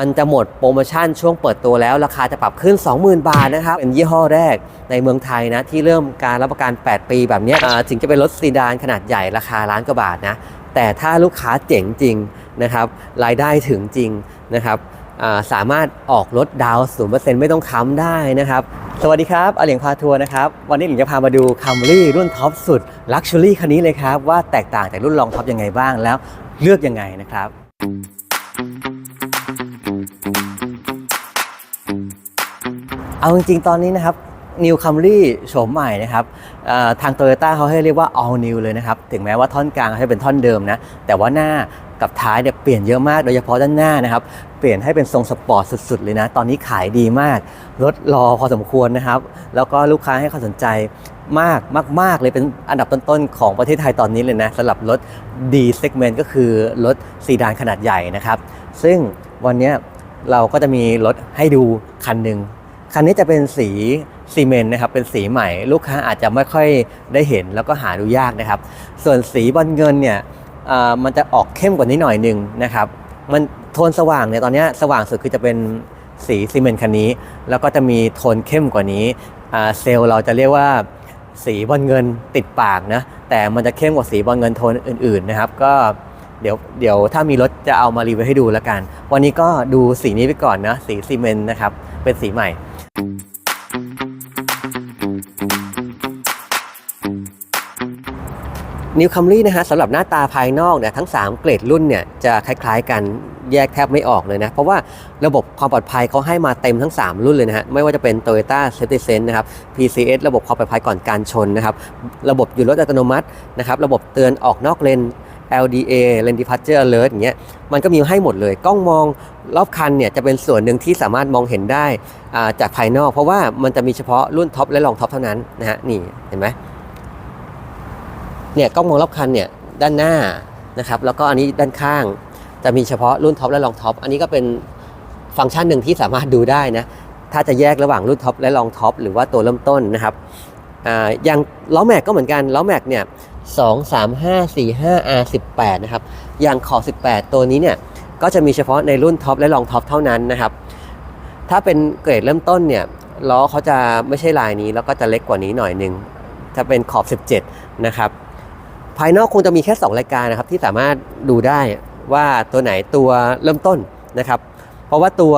มันจะหมดโปรโมชั่นช่วงเปิดตัวแล้ว ราคาจะปรับขึ้น 20,000 บาทนะครับ เป็นยี่ห้อแรกในเมืองไทยนะ ที่เริ่มการรับประกัน 8 ปีแบบนี้ยอ่าถึงจะเป็นรถซีดานขนาดใหญ่ราคาล้านกว่าบาทนะ แต่ถ้าลูกค้าเจ๋งจริงนะครับรายได้ถึงจริงนะครับสามารถออกรถดาวน์0%ไม่ต้องค้ำได้นะครับ สวัสดีครับอเหลียงพาทัวร์นะครับ วันนี้หลิงจะพามาดูคัมรี่รุ่นท็อปสุดลักชัวรี่คันนี้เลยครับ ว่าแตกต่างจากรุ่นรองท็อปยังไงบ้างแล้วเลือกยังไงนะครับ เอาจริงๆ ตอนนี้นะครับ New Camry โฉมใหม่นะครับทาง Toyota เขาให้เรียกว่า all new เลยนะครับ ถึงแม้ว่าท่อนกลางให้เป็นท่อนเดิมนะ แต่ว่าหน้ากับท้ายเนี่ยเปลี่ยนเยอะมากโดยเฉพาะด้านหน้านะครับ เปลี่ยนให้เป็นทรงสปอร์ตสุดๆเลยนะ ตอนนี้ขายดีมาก รถรอพอสมควรนะครับ แล้วก็ลูกค้าให้ความสนใจมากมาก ๆ เลยเป็นอันดับต้น ๆ ของประเทศไทยตอนนี้เลยนะสำหรับรถ D segment ก็คือรถซีดานขนาดใหญ่นะครับ ซึ่งวันนี้เราก็จะมีรถให้ดูคันหนึ่ง คันนี้จะเป็นสีซีเมนต์นะครับเป็นสีใหม่ลูกค้าอาจจะไม่ค่อยได้เห็นแล้วก็หาดูยากนะครับ ส่วนสีบอลเงินเนี่ยมันจะออกเข้มกว่านี้หน่อยหนึ่งนะครับ มันโทนสว่างเนี่ยตอนนี้สว่างสุดคือจะเป็นสีซีเมนต์คันนี้ แล้วก็จะมีโทนเข้มกว่านี้เซลล์เราจะเรียกว่าสีบอลเงินติดปากนะแต่มันจะเข้มกว่าสีบอลเงินโทนอื่น ๆนะครับ ก็เดี๋ยวเดี๋ยวถ้ามีรถจะเอามารีวิวให้ดูแล้วกัน วันนี้ก็ดูสีนี้ไปก่อนนะสีซีเมนต์นะครับเป็นสีใหม่ นิวคัมรี่นะฮะสำหรับหน้าตาภายนอกเนี่ยทั้ง 3 เกรดรุ่นเนี่ยจะคล้ายๆกันแยกแทบไม่ออกเลยนะ เพราะว่าระบบความปลอดภัยเขาให้มาเต็มทั้ง 3 รุ่นเลยนะฮะ ไม่ว่าจะเป็น Toyota Safety Sense นะครับ PCS ระบบความปลอดภัยก่อนการชนนะครับ ระบบหยุดรถอัตโนมัตินะครับ ระบบเตือนออกนอกเลน LDA Lane Departure Alert อย่างเงี้ยมันก็มีให้หมดเลย กล้องมองรอบคันเนี่ยจะเป็นส่วนหนึ่งที่สามารถมองเห็นได้อ่าจากภายนอก เพราะว่ามันจะมีเฉพาะรุ่นท็อปและรองท็อปเท่านั้นนะฮะนี่เห็นไหมเนี่ยกล้องมองรอบคันเนี่ยด้านหน้านะครับแล้วก็อันนี้ด้านข้างจะมีเฉพาะรุ่นท็อปและรองท็อปอันนี้ก็เป็นฟังก์ชันหนึ่งที่สามารถดูได้นะถ้าจะแยกระหว่างรุ่นท็อปและรองท็อปหรือว่าตัวเริ่มต้นนะครับอ่าอย่างล้อแม็กก็เหมือนกันล้อแม็กเนี่ย สองสามห้าสี่ห้า R สิบแปดนะครับ อย่างขอบ18 ตัวนี้เนี่ย ก็จะมีเฉพาะในรุ่นท็อปและรองท็อปเท่านั้นนะครับ ถ้าเป็นเกรดเริ่มต้นเนี่ย ล้อเขาจะไม่ใช่ลายนี้ แล้วก็จะเล็กกว่านี้หน่อยหนึงถ้าเป็นขอบ 17 นะครับ ภายนอกคงจะมีแค่ 2 รายการนะครับ ที่สามารถดูได้ว่าตัวไหนตัวเริ่มต้นนะครับ เพราะว่าตัว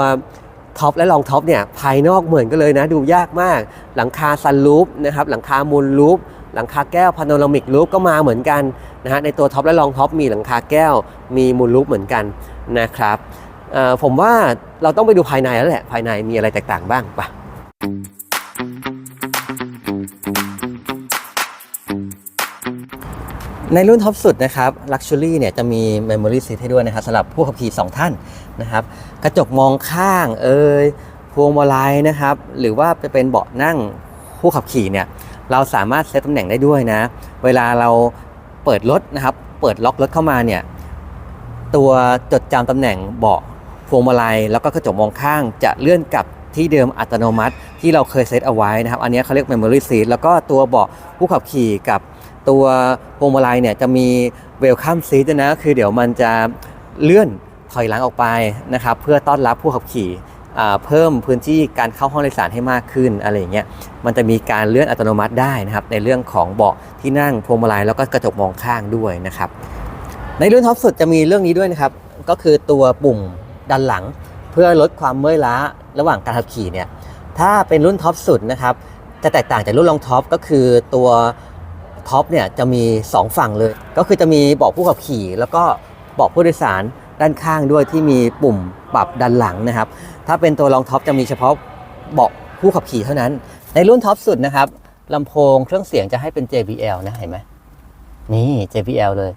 ท็อปและรองท็อปเนี่ยภายนอกเหมือนกันเลยนะดูยากมาก หลังคาซันลูปนะครับหลังคามูลลูป หลังคาแก้วพาโนรามิกลูปก็มาเหมือนกันนะฮะในตัวท็อปและรองท็อปมีหลังคาแก้วมีมูลลูปเหมือนกันนะครับผมว่าเราต้องไปดูภายในแล้วแหละภายในมีอะไรแตกต่างบ้างไปะในรุ่นท็อปสุดนะครับ Luxury เนี่ยจะมี Memory Seat ให้ด้วยนะครับสำหรับผู้ขับขี่ 2 ท่านนะครับ กระจกมองข้างเอ่ยพวงมาลัยนะครับ หรือว่าไปเป็นเบาะนั่งผู้ขับขี่เนี่ย เราสามารถเซตตำแหน่งได้ด้วยนะ เวลาเราเปิดรถนะครับ เปิดล็อกรถเข้ามาเนี่ย ตัวจดจำตำแหน่งเบาะพวงมาลัย แล้วก็กระจกมองข้างจะเลื่อนกลับที่เดิมอัตโนมัติที่เราเคยเซตเอาไว้นะครับ อันนี้เขาเรียก Memory Seat แล้วก็ตัวเบาะผู้ขับขี่กับตัวพวงมาลัยเนี่ยจะมี Welcome Seat ด้วยนะคือเดี๋ยวมันจะเลื่อนถอยหลังออกไปนะครับ เพื่อต้อนรับผู้ขับขี่ เพิ่มพื้นที่การเข้าห้องโดยสารให้มากขึ้นอะไรอย่างเงี้ยมันจะมีการเลื่อนอัตโนมัติได้นะครับในเรื่องของเบาะที่นั่งพวงมาลัยแล้วก็กระจกมองข้างด้วยนะครับในรุ่นท็อปสุดจะมีเรื่องนี้ด้วยนะครับก็คือตัวปุ่มดันหลัง เพื่อลดความเมื่อยล้าระหว่างการขับขี่เนี่ยถ้าเป็นรุ่นท็อปสุดนะครับจะแตกต่างจากรุ่นรองท็อปก็คือตัวท็อปเนี่ยจะมี 2 ฝั่งเลย ก็คือจะมีเบาะผู้ขับขี่ แล้วก็เบาะผู้โดยสาร ด้านข้างด้วยที่มีปุ่มปรับดันหลังนะครับ ถ้าเป็นตัวรองท็อปจะมีเฉพาะเบาะผู้ขับขี่เท่านั้น ในรุ่นท็อปสุดนะครับลำโพงเครื่องเสียงจะให้เป็น JBL นะเห็นไหมนี่ JBL เลย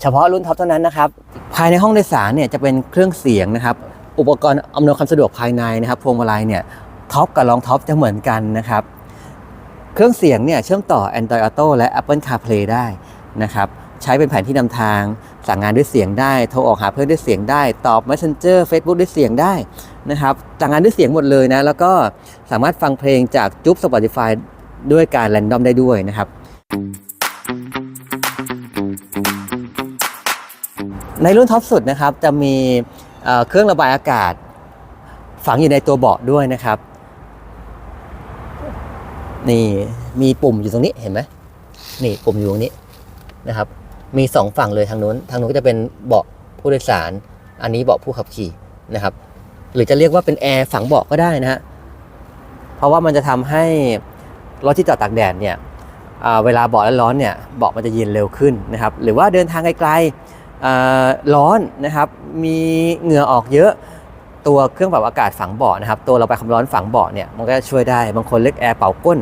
เฉพาะรุ่นท็อปเท่านั้นนะครับ ภายในห้องโดยสารเนี่ยจะเป็นเครื่องเสียงนะครับ อุปกรณ์อำนวยความสะดวกภายในนะครับพวงมาลัยเนี่ยท็อปกับรองท็อปจะเหมือนกันนะครับ เครื่องเสียงเนี่ยเชื่อมต่อ Android Auto และ Apple CarPlay ได้นะครับ ใช้เป็นแผนที่นำทาง สั่งงานด้วยเสียงได้ โทรออกหาเพื่อนด้วยเสียงได้ ตอบ Messenger Facebook ด้วยเสียงได้นะครับ สั่งงานด้วยเสียงหมดเลยนะ แล้วก็สามารถฟังเพลงจากจุ๊บ Spotify ด้วยการแรนดอมได้ด้วยนะครับในรุ่นท็อปสุดนะครับจะมีเอ่อเครื่องระบายอากาศ ฝังอยู่ในตัวเบาะด้วยนะครับ นี่มีปุ่มอยู่ตรงนี้เห็นไหมนี่ปุ่มอยู่ตรงนี้นะครับ มีสองฝั่งเลยทางนู้น ทางนู้นก็จะเป็นเบาะผู้โดยสาร อันนี้เบาะผู้ขับขี่นะครับ หรือจะเรียกว่าเป็นแอร์ฝังเบาะก็ได้นะฮะ เพราะว่ามันจะทำให้รถที่จอดตากแดดเนี่ยเวลาเบาะร้อนเนี่ยเบาะมันจะเย็นเร็วขึ้นนะครับ หรือว่าเดินทางไกลๆร้อนนะครับ มีเหงื่อออกเยอะตัวเครื่องปรับอากาศฝังเบาะนะครับ ตัวเราไปความร้อนฝังเบาะเนี่ยมันก็ช่วยได้ บางคนเรียกแอร์เป่าก้น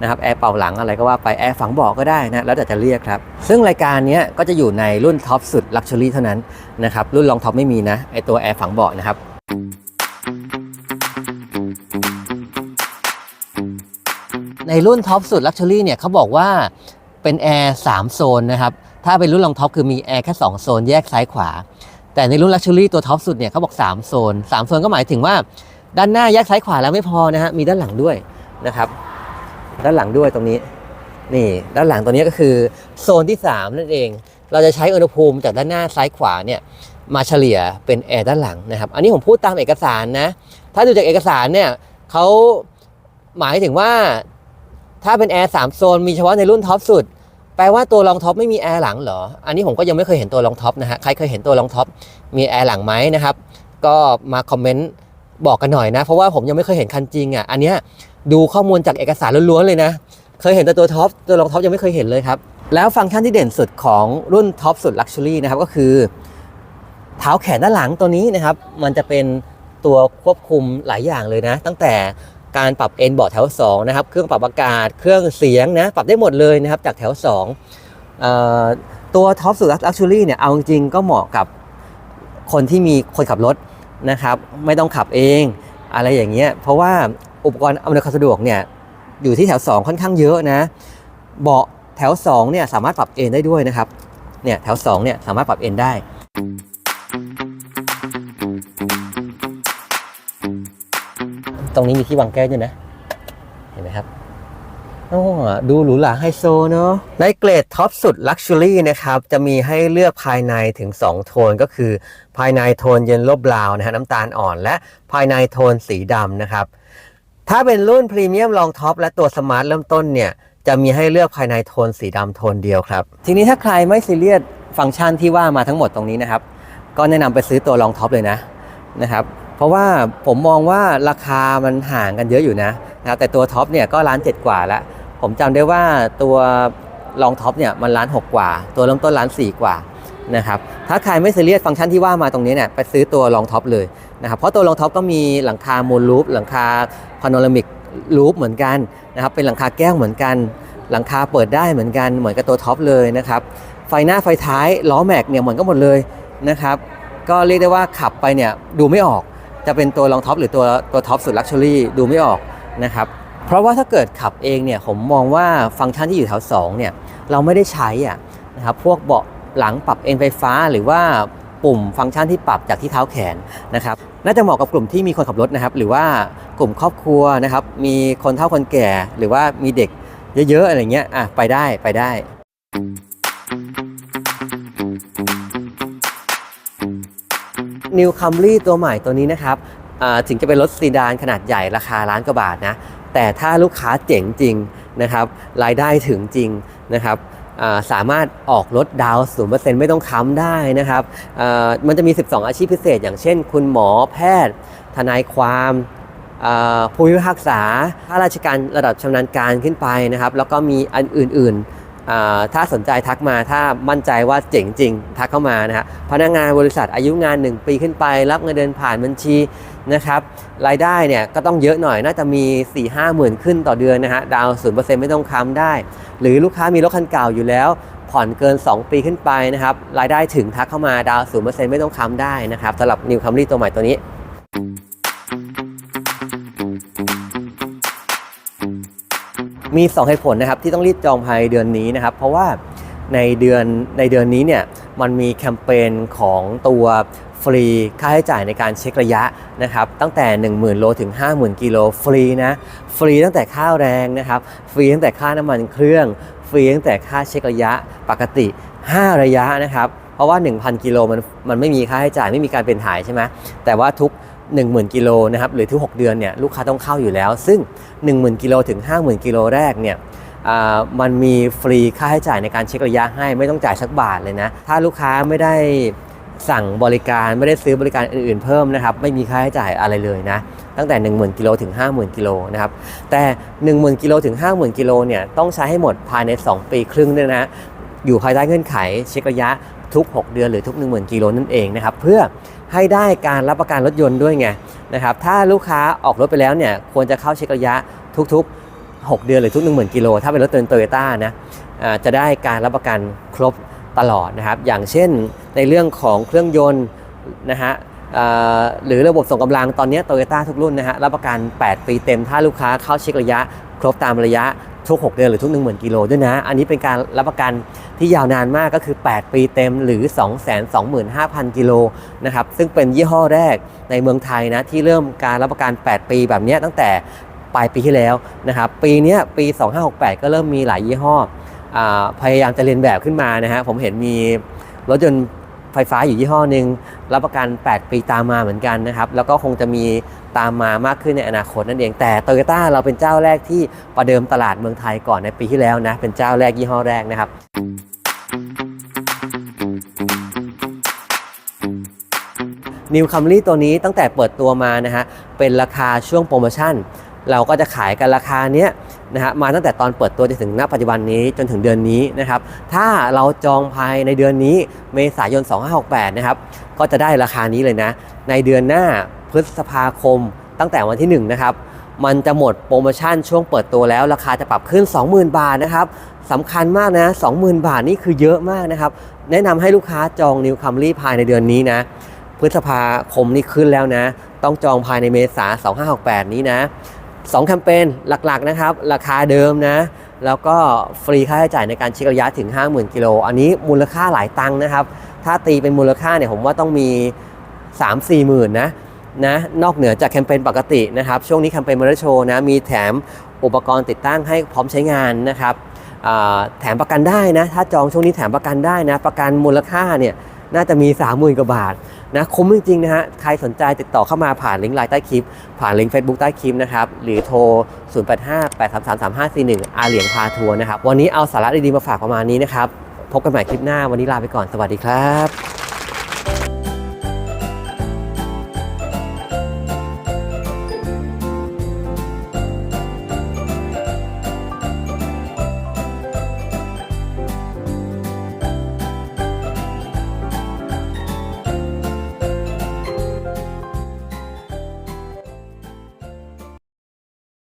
นะครับแอร์เป่าหลังอะไรก็ว่าไปแอร์ฝังเบาะก็ได้นะแล้วแต่จะเรียกครับ ซึ่งรายการนี้ก็จะอยู่ในรุ่นท็อปสุดลักชัวรี่เท่านั้นนะครับรุ่นรองท็อปไม่มีนะไอตัวแอร์ฝังเบาะนะครับในรุ่นท็อปสุดลักชัวรี่เนี่ยเขาบอกว่าเป็นแอร์3โซนนะครับถ้าเป็นรุ่นรองท็อปคือมีแอร์แค่2โซนแยกซ้ายขวา แต่ในรุ่นลักชัวรี่ตัวท็อปสุดเนี่ยเขาบอก 3 โซน 3 โซนก็หมายถึงว่า ด้านหน้าแยกซ้ายขวาแล้วไม่พอนะฮะมีด้านหลังด้วยนะครับ ด้านหลังด้วยตรงนี้ นี่ด้านหลังตัวนี้ก็คือโซนที่ 3 นั่นเอง เราจะใช้อุณหภูมิจากด้านหน้าซ้ายขวาเนี่ยมาเฉลี่ยเป็นแอร์ด้านหลังนะครับ อันนี้ผมพูดตามเอกสารนะ ถ้าดูจากเอกสารเนี่ยเขาหมายถึงว่าถ้าเป็นแอร์สามโซนมีเฉพาะในรุ่นท็อปสุด แปลว่าตัวรองท็อปไม่มีแอร์หลังเหรอ อันนี้ผมก็ยังไม่เคยเห็นตัวรองท็อปนะฮะ ใครเคยเห็นตัวรองท็อปมีแอร์หลังไหมนะครับ ก็มาคอมเมนต์ บอกกันหน่อยนะ เพราะว่าผมยังไม่เคยเห็นคันจริงอะอันเนี้ยดูข้อมูลจากเอกสารล้วนๆเลยนะ เคยเห็นแต่ตัวท็อปตัวรองท็อปยังไม่เคยเห็นเลยครับ แล้วฟังก์ชันที่เด่นสุดของรุ่นท็อปสุดลักชัวรี่นะครับก็คือเท้าแขนด้านหลังตัวนี้นะครับ มันจะเป็นตัวควบคุมหลายอย่างเลยนะ ตั้งแต่การปรับเอนเบาะแถว2นะครับเครื่องปรับอากาศเครื่องเสียงนะปรับได้หมดเลยนะครับจากแถว2เอ่อตัวท็อปสุดลักชัวรี่เนี่ยเอาจริงก็เหมาะกับคนที่มีคนขับรถ นะครับไม่ต้องขับเองอะไรอย่างเงี้ยเพราะว่าอุปกรณ์อำนวยความสะดวกเนี่ยอยู่ที่แถว 2 ค่อนข้างเยอะนะเบาะแถว2เนี่ยสามารถปรับเอนได้ด้วยนะครับเนี่ยแถว2เนี่ยสามารถปรับเอนได้ตรงนี้มีที่วางแก้วด้วยนะ เห็นไหมครับ โอ้ดูหรูหราไฮโซเนาะในเกรดท็อปสุดลักชัวรี่นะครับ จะมีให้เลือกภายในถึง 2 โทนก็คือ ภายในโทนเยลโล่บราวน์นะฮะน้ำตาลอ่อน และภายในโทนสีดำนะครับ ถ้าเป็นรุ่นพรีเมียมลองท็อปและตัวสมาร์ทเริ่มต้นเนี่ย จะมีให้เลือกภายในโทนสีดำโทนเดียวครับ ทีนี้ถ้าใครไม่ซีเรียสฟังก์ชันที่ว่ามาทั้งหมดตรงนี้นะครับ ก็แนะนำไปซื้อตัวลองท็อปเลยนะนะครับเพราะว่าผมมองว่าราคามันห่างกันเยอะอยู่นะนะแต่ตัวท็อปเนี่ยก็ล้านเจ็ดกว่าแล้ว ผมจำได้ว่าตัวลองท็อปเนี่ยมันล้านหกกว่า ตัวเริ่มต้นล้านสี่กว่านะครับถ้าใครไม่ซีเรียสฟังก์ชันที่ว่ามาตรงนี้เนี่ยไปซื้อตัวลองท็อปเลยนะครับเพราะตัวลองท็อปก็มีหลังคาโมลลูปหลังคาพาโนรามิกลูปเหมือนกันนะครับเป็นหลังคาแก้วเหมือนกัน หลังคาเปิดได้เหมือนกันเหมือนกับตัวท็อปเลยนะครับไฟหน้าไฟท้ายล้อแม็กเนี่ยเหมือนกันหมดเลยนะครับก็เรียกได้ว่าขับไปเนี่ยดูไม่ออกจะเป็นตัวรองท็อปหรือตัวตัวท็อปสุดลักชัวรี่ดูไม่ออกนะครับ เพราะว่าถ้าเกิดขับเองเนี่ยผมมองว่าฟังก์ชันที่อยู่แถว2เนี่ยเราไม่ได้ใช้อะนะครับพวกเบาะหลังปรับเอนไฟฟ้าหรือว่าปุ่มฟังก์ชันที่ปรับจากที่เท้าแขนนะครับน่าจะเหมาะกับกลุ่มที่มีคนขับรถนะครับ หรือว่ากลุ่มครอบครัวนะครับมีคนเฒ่าคนแก่ หรือว่ามีเด็กเยอะๆอะไรเงี้ยอะไปได้ไปได้ New Camry ตัวใหม่ตัวนี้นะครับอ่าถึงจะเป็นรถซีดานขนาดใหญ่ราคาล้านกว่าบาทนะ แต่ถ้าลูกค้าเจ๋งจริงนะครับรายได้ถึงจริงนะครับสามารถออกรถดาวศูนย์เปอร์เซ็นต์ไม่ต้องค้ำได้นะครับมันจะมี 12 อาชีพพิเศษ อย่างเช่น คุณหมอแพทย์ ทนายความผู้พิพากษาข้าราชการระดับชำนาญการขึ้นไปนะครับ แล้วก็มีอันอื่นๆอ่าถ้าสนใจทักมาถ้ามั่นใจว่าเจ๋งจริง ทักเข้ามานะฮะพนักงานบริษัทอายุงาน 1 ปีขึ้นไป รับเงินเดือนผ่านบัญชี นะครับรายได้เนี่ยก็ต้องเยอะหน่อยน่าจะมี 4 5 0 0 0 0ขึ้นต่อเดือนนะฮะดาวศูนย์เปอร์เซ็นต์ไม่ต้องค้ำได้ หรือลูกค้ามีรถคันเก่าอยู่แล้ว ผ่อนเกิน 2 ปีขึ้นไปนะครับรายได้ถึงทักเข้ามาดาวศูนย์เปอร์เซ็นต์ไม่ต้องค้ำได้นะครับสำหรับ New Camry ตัวใหม่ตัวนี้มี 2 เหตุผลนะครับที่ต้องรีบจองภายในเดือนนี้นะครับ เพราะว่าในเดือนในเดือนนี้เนี่ยมันมีแคมเปญของตัว ฟรีค่าใช้จ่ายในการเช็คระยะนะครับตั้งแต่ 10,000 โลถึง 50,000 กิโลฟรีนะฟรีตั้งแต่ค่าแรงนะครับฟรีตั้งแต่ค่าน้ำมันเครื่องฟรีตั้งแต่ค่าเช็คระยะปกติ 5 ระยะนะครับเพราะว่า 1,000 กิโลมันมันไม่มีค่าใช้จ่ายไม่มีการเป็นถ่ายใช่ไหมแต่ว่าทุก10,000 กิโลนะครับหรือทุก 6 เดือนเนี่ยลูกค้าต้องเข้าอยู่แล้ว ซึ่ง 10,000 กิโลถึง 50,000 กิโลแรกเนี่ยอ่ามันมีฟรีค่าใช้จ่ายในการเช็คระยะให้ไม่ต้องจ่ายสักบาทเลยนะ ถ้าลูกค้าไม่ได้ สั่งบริการไม่ได้ซื้อบริการอื่นๆเพิ่มนะครับ ไม่มีค่าใช้จ่ายอะไรเลยนะ ตั้งแต่ 10,000กิโลถึง 50,000กิโลนะครับ แต่ 10,000กิโลถึง 50,000กิโลเนี่ยต้องใช้ให้หมดภายใน 2 ปีครึ่งด้วยนะ อยู่ภายใต้เงื่อนไขเช็คระยะทุก 6 เดือนหรือทุก 10,000กิโลนั่นเองนะครับเพื่อให้ได้การรับประกันรถยนต์ด้วยไงนะครับถ้าลูกค้าออกรถไปแล้วเนี่ยควรจะเข้าเช็คระยะทุกๆ 6 เดือนหรือทุก 10,000กิโลถ้าเป็นรถยนต์โตโยต้านะจะได้การรับประกันครบ ตลอดนะครับ อย่างเช่นในเรื่องของเครื่องยนต์นะฮะหรือระบบส่งกำลังตอนนี้โตโยต้าทุกรุ่นนะฮะรับประกัน 8 ปีเต็ม ถ้าลูกค้าเข้าเช็คระยะ ครบตามระยะทุก 6 เดือนหรือทุก 10,000 กิโลด้วยนะ อันนี้เป็นการรับประกันที่ยาวนานมากก็คือ 8 ปีเต็มหรือ 225,000 กิโลนะครับซึ่งเป็นยี่ห้อแรกในเมืองไทยนะที่เริ่มการรับประกัน 8 ปีแบบนี้ตั้งแต่ปลายปีที่แล้วนะครับปีนี้ปี 2568 ก็เริ่มมีหลายยี่ห้อ พยายามจะเรียนแบบขึ้นมานะฮะผมเห็นมีรถยนต์ไฟฟ้าอยู่ยี่ห้อหนึ่งรับประกัน 8 ปีตามมาเหมือนกันนะครับ แล้วก็คงจะมีตามมามากขึ้นในอนาคตนั่นเอง แต่โตโยต้าเราเป็นเจ้าแรกที่ประเดิมตลาดเมืองไทยก่อนในปีที่แล้วนะ เป็นเจ้าแรกยี่ห้อแรกนะครับนิวคัมรี่ตัวนี้ตั้งแต่เปิดตัวมานะฮะเป็นราคาช่วงโปรโมชั่น เราก็จะขายกันราคาเนี้ย นะฮะมาตั้งแต่ตอนเปิดตัวจนถึงณปัจจุบันนี้จนถึงเดือนนี้นะครับ ถ้าเราจองภายในเดือนนี้เมษายน 2568 นะครับ ก็จะได้ราคานี้เลยนะ ในเดือนหน้าพฤษภาคมตั้งแต่วันที่ 1 นะครับ มันจะหมดโปรโมชั่นช่วงเปิดตัวแล้ว ราคาจะปรับขึ้น 20,000 บาทนะครับสำคัญมากนะ 20,000 บาทนี่คือเยอะมากนะครับ แนะนำให้ลูกค้าจองนิวคัมรี่ภายในเดือนนี้นะ พฤษภาคมนี่ขึ้นแล้วนะ ต้องจองภายในเมษา2568 นี้นะ 2แคมเปญหลักๆนะครับ ราคาเดิมนะ แล้วก็ฟรีค่าใช้จ่ายในการเช็คระยะถึง 50,000กิโลอันนี้มูลค่าหลายตังค์นะครับ ถ้าตีเป็นมูลค่าเนี่ยผมว่าต้องมี 3-4หมื่นนะนะนอกเหนือจากแคมเปญปกตินะครับ ช่วงนี้แคมเปญมอเตอร์โชว์นะมีแถมอุปกรณ์ติดตั้งให้พร้อมใช้งานนะครับแถมประกันได้นะ ถ้าจองช่วงนี้แถมประกันได้นะ ประกันมูลค่าเนี่ย น่าจะมี 30,000กว่าบาทนะคุ้มจริงๆนะฮะใครสนใจติดต่อเข้ามาผ่านลิงก์ไลน์ใต้คลิป ผ่านลิงก์ Facebook ใต้คลิปนะครับหรือโทร 0858333541 อาเหลียงพาทัวร์นะครับวันนี้เอาสาระดีๆมาฝากประมาณนี้นะครับพบกันใหม่คลิปหน้าวันนี้ลาไปก่อนสวัสดีครับ